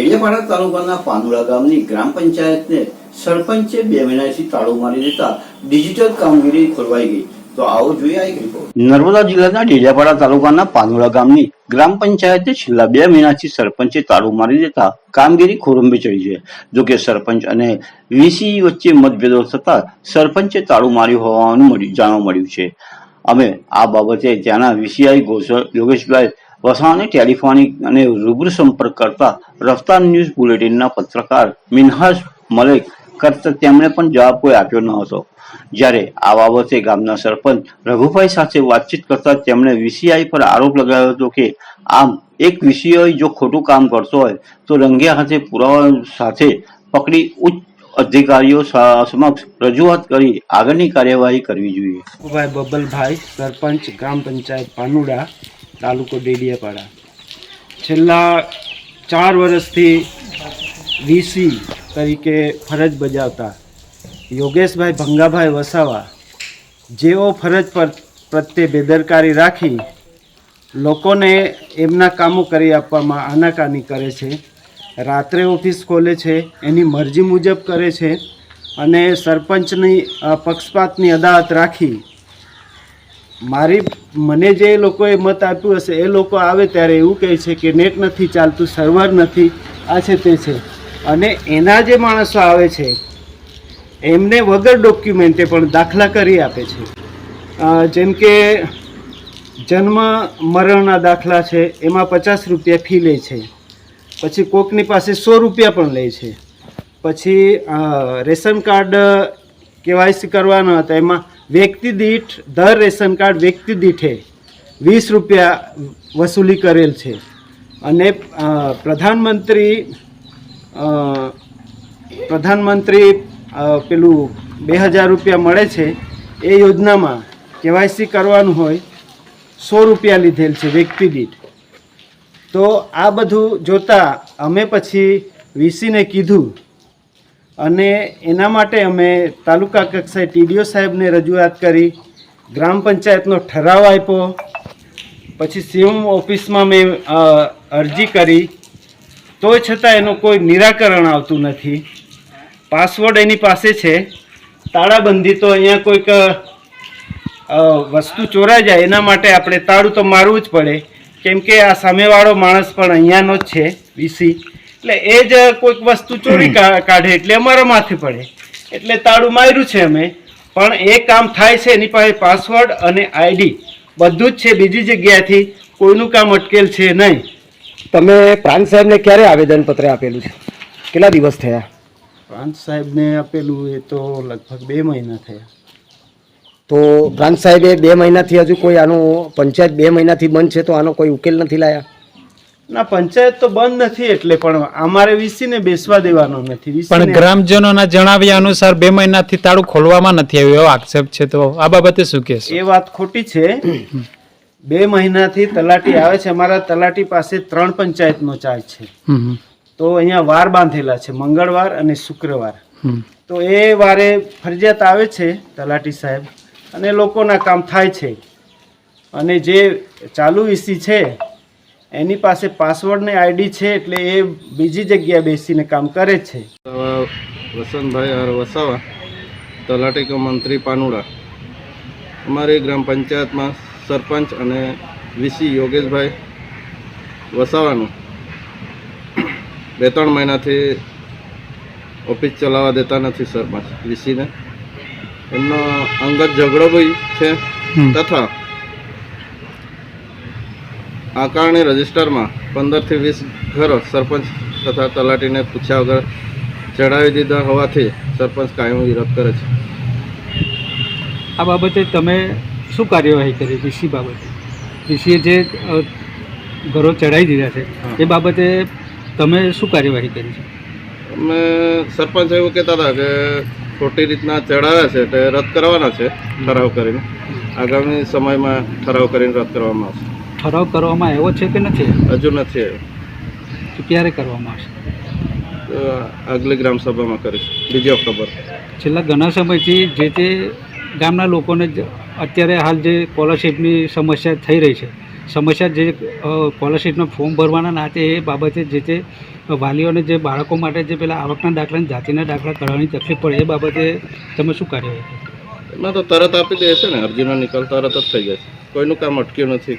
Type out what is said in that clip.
ડેડિયાપાડા તાલુકાના પાંદુડા ગામની ગ્રામ પંચાયતને સરપંચે બે મહિનાથી તાળું મારી દેતા ડિજિટલ કામગીરી ખોરવાઈ ગઈ. નર્મદા જિલ્લાના ડેડિયાપાડા તાલુકાના પાંદુડા ગામની ગ્રામ પંચાયતે છેલ્લા બે મહિનાથી સરપંચે તાળું મારી દેતા કામગીરી ખોરંભે ચડી છે. જોકે સરપંચ અને વીસી વચ્ચે મતભેદો થતા સરપંચે તાળું માર્યું હોવાનું જાણવા મળ્યું છે. અમે આ બાબતે ત્યાંના વીસીઆઈ ઘોષ યોગેશભાઈ વસાવાને ટેલિફોનિક અને રૂબરૂ સંપર્ક કરતા રફતાર ન્યૂઝ બુલેટિનના પત્રકાર મિનહાસ મલેક કરતા તેમણે પણ જવાબ કોઈ આપ્યો ન હતો. જ્યારે આ બાબતે ગામના સરપંચ રઘુભાઈ સાથે વાતચીત કરતા તેમણે વીસીઆઈ પર આરોપ લગાવ્યો હતો કે આમ એક વીસીઆઈ જો ખોટું કામ કરતો હોય તો રંગે હાથે પુરાવા સાથે પકડી ઉચ્ચ અધિકારીઓ સમક્ષ રજૂઆત કરી આગળની કાર્યવાહી કરવી જોઈએ. ભાઈ બબલભાઈ, સરપંચ, ગ્રામ પંચાયત પાનુડા તાલુકો ડેડિયાપાડા. છેલ્લા ચાર વર્ષથી વીસી તરીકે ફરજ બજાવતા યોગેશભાઈ ભંગાભાઈ વસાવા જેઓ ફરજ પર પ્રત્યે બેદરકારી રાખી લોકોને એમના કામો કરી આપવામાં આનાકાની કરે છે, રાત્રે ઓફિસ ખોલે છે, એની મરજી મુજબ કરે છે અને સરપંચની પક્ષપાતની અદાવત રાખી મારી મને જે લોકોએ મત આપ્યું હશે, એ લોકો આવે ત્યારે એવું કહે છે કે નેટ નથી ચાલતું સર્વર નથી, આ છે તે છે. અને એના જે માણસો આવે છે, એમને વગર ડોક્યુમેન્ટે પણ દાખલા કરી આપે છે. જેમ કે જન્મ મરણના દાખલા છે, એમાં પચાસ રૂપિયા ફી લે છે. પછી કોકની પાસે સો રૂપિયા પણ લે છે. પછી રેશન કાર્ડ કેવાયસી કરવાના હતા, એમાં વ્યક્તિ દીઠ દર રેશન કાર્ડ વ્યક્તિ દીઠે વીસ રૂપિયા વસૂલી કરેલ છે. અને પ્રધાનમંત્રી પ્રધાનમંત્રી પેલું બે હજાર રૂપિયા મળે છે, એ યોજનામાં કેવાયસી કરવાનું હોય, સો રૂપિયા લીધેલ છે વ્યક્તિ દીઠ તો આ બધું જોતા અમે પછી વીસીને કીધું અને એના માટે અમે તાલુકા કક્ષાએ ટીડીઓ સાહેબને રજૂઆત કરી, ગ્રામ પંચાયતનો ઠરાવ આપ્યો, પછી સીએમ ઓફિસમાં મેં અરજી કરી. તોય છતાં એનું કોઈ નિરાકરણ આવતું નથી. પાસવર્ડ એની પાસે છે. તાળાબંધી તો અહીંયા કોઈક વસ્તુ ચોરાઈ જાય, એના માટે આપણે તાળું તો મારવું જ પડે. કેમ કે આ સામેવાળો માણસ પણ અહીંયાનો જ છે, વીસી. એટલે એ જ કોઈક વસ્તુ ચોરી કાઢે એટલે અમારા માથે પડે. એટલે તાળું માર્યું છે અમે પણ એ કામ થાય છે એની પાસે પાસવર્ડ અને આઈડી બધું જ છે બીજી જગ્યાએથી કોઈનું કામ અટકેલ છે નહીં. તમે પ્રાંત સાહેબને ક્યારે આવેદનપત્ર આપેલું છે? કેટલા દિવસ થયા? પ્રાંત સાહેબને આપેલું એ તો લગભગ બે મહિના થયા. તો પ્રાંત સાહેબે બે મહિનાથી હજુ કોઈ આનું પંચાયત બે મહિનાથી બંધ છે તો આનો કોઈ ઉકેલ નથી લાયા? ના પંચાયત તો બંધ નથી એટલે પણ અમારે વીસીને બેસવા દેવાનો નથી. પણ ગ્રામજનોના જણાવ્યા અનુસાર બે મહિનાથી તાળું ખોલવામાં નથી આવ્યું એવો આક્ષેપ છે. તો આ બાબતે શું કહેશો? એ વાત ખોટી છે. બે મહિનાથી તલાટી આવે છે. અમારા તલાટી પાસે ત્રણ પંચાયતનો ચાર્જ છે. તો અહીંયા વાર બાંધેલા છે મંગળવાર અને શુક્રવાર. તો એ વારે ફરજિયાત આવે છે તલાટી સાહેબ. અને લોકોના કામ થાય છે. અને જે ચાલુ વીસી છે એની પાસે પાસવર્ડ ને આઈડી છે એટલે એ બીજી જગ્યાએ બેસીને કામ કરે છે. વસંતભાઈ હર વસાવા તલાટી કો મંત્રી પાનુડા. અમારી ગ્રામ પંચાયતમાં સરપંચ અને વીસી યોગેશભાઈ વસાવાનું. બે ત્રણ મહિનાથી ઓફિસ ચલાવવા દેતા નથી સરપંચ વીસીને. એમનો અંગત ઝઘડો બી છે હમ. તથા કારણે રજિસ્ટરમાં પંદરથી વીસ ઘરો સરપંચ તથા તલાટીને પૂછ્યા વગર ચડાવી દીધા હોવાથી સરપંચ કાયમ વિરોધ કરે છે. આ બાબતે તમે શું કાર્યવાહી કરી વીસી બાબતે? વીસીએ જે ઘરો ચડાવી દીધા છે એ બાબતે તમે શું કાર્યવાહી કરી છે? અમે સરપંચ એવું કહેતા હતા કે ખોટી રીતના ચડાવ્યા છે તે રદ કરવાના છે ઠરાવ કરીને. આગામી સમયમાં ઠરાવ કરીને રદ કરવામાં આવશે. ઠરાવ કરવામાં આવ્યો છે કે નથી? હજુ નથી આવ્યો. તો ક્યારે કરવામાં આવશે? આગલી ગ્રામસભામાં કરીશું. બીજી ઓક્ટોબર. છેલ્લા ઘણા સમયથી જે તે ગામના લોકોને અત્યારે હાલ જે સ્કોલરશીપની સમસ્યા થઈ રહી છે સમસ્યા જે સ્કોલરશીપનું ફોર્મ ભરવાના નાતે એ બાબતે જે તે વાલીઓને જે બાળકો માટે જે પેલા આવકના દાખલા જાતિના દાખલા કરવાની તકલીફ પડે એ બાબતે તમે શું કાર્યવાહી કરી? એમાં તો તરત આપી દે છે ને. અરજીનો નિકાલ તરત જ થઈ જાય કોઈનું કામ અટક્યું નથી.